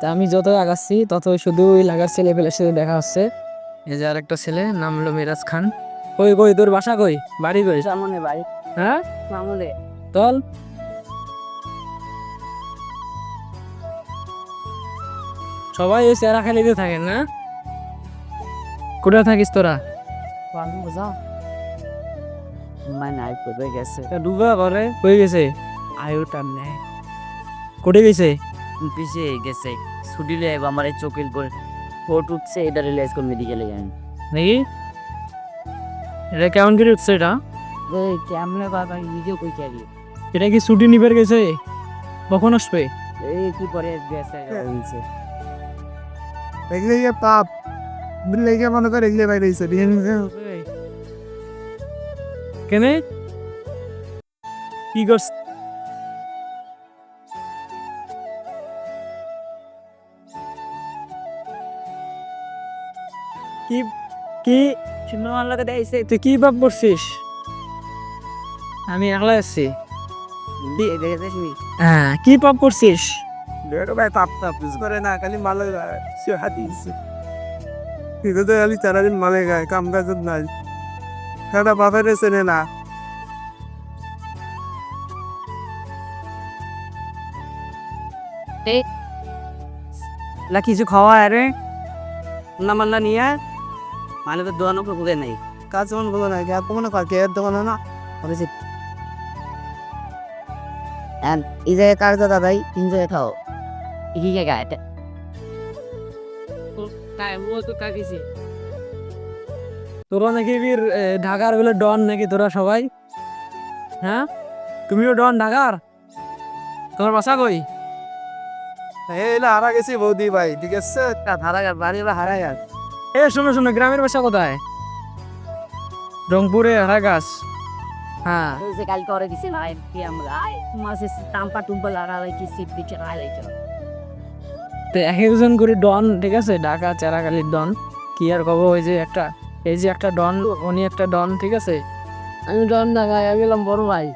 তা আমি যত আগাচ্ছি তত শুধু ওই লাগার ছেলে পেলের সাথে দেখা হচ্ছে। এই যে আর একটা ছেলে নাম হলো মিরাজ খান। কই কই তোর বাসা কই? বাড়ি কই? সামনে ভাই। হ্যাঁ? সামনে চল সবাই ওই চেরা খেলিতে থাকেন না? কোথায় থাকিস তোরা? মানে ডুবা করে কই গেছে? আয়ুটা নেই। কোটে গেছে? পিছিয়ে গেছে। ছুটি লে আমার এই চোখের করে ফোট উঠছে এটা রিলাইজ করে মেডিকেলে যান নাকি এটা কেমন করে উঠছে এটা? এই ক্যামেরা বাবা নিজেও কই ক্যারি এটা কি ছুটি নিবার গেছে? কখন আসবে? এই কি করে গেছে হইছে। এগুলো গিয়ে পাপ? বুঝলে গিয়ে মনে করে এগুলো বাইরে হয়েছে কেনে? কি করছ? কি কি? শূন্য মাল্লাকে দেয়ছে তুই কি ভাব করছিস আমি একলা নি হ্যাঁ কি পাপ করছিস ভাই পাপ তাপ বুঝ করে না খালি মালে গায় সে হাতি কিন্তু তো খালি সারাদিন মালে গায় কাম কাজ নাই। একটা বাপের চেনে না না? কিছু খাওয়া আরে না মাল্লা নিয়ে। মানে তো দোয়ানো পুকুরে নাই। কাজ যেমন বলো না কে মনে কর কে দোকান না বলেছে এই জায়গায় কার দাদা ভাই তিন জায়গায় খাও। এই জায়গায় এটা তোরা নাকি বীর ঢাকার বলে ডন নাকি তোরা সবাই? হ্যাঁ? তুমিও ডন ঢাকার? তোমার বাসা কই? এই না হারা গেছি বৌদি ভাই ঠিক আছে? হারা গেল বাড়ি হারা গেল এ শোনো শোনো গ্রামের বাসা কোথায়? রংপুরে হারাগাছ। হ্যাঁ। যে কাল করে দিছে না কি আমরা মাসে টাম্পা টুম্পা লাগালাই কি সিট পিছে লাগালাই তো এক একজন করে ডন ঠিক আছে? ঢাকা চেরাকালির ডন। কি আর কব ওই যে একটা এই যে একটা ডন উনি একটা ডন ঠিক আছে? আমি ডন ঢাকায় গেলাম বড় ভাই।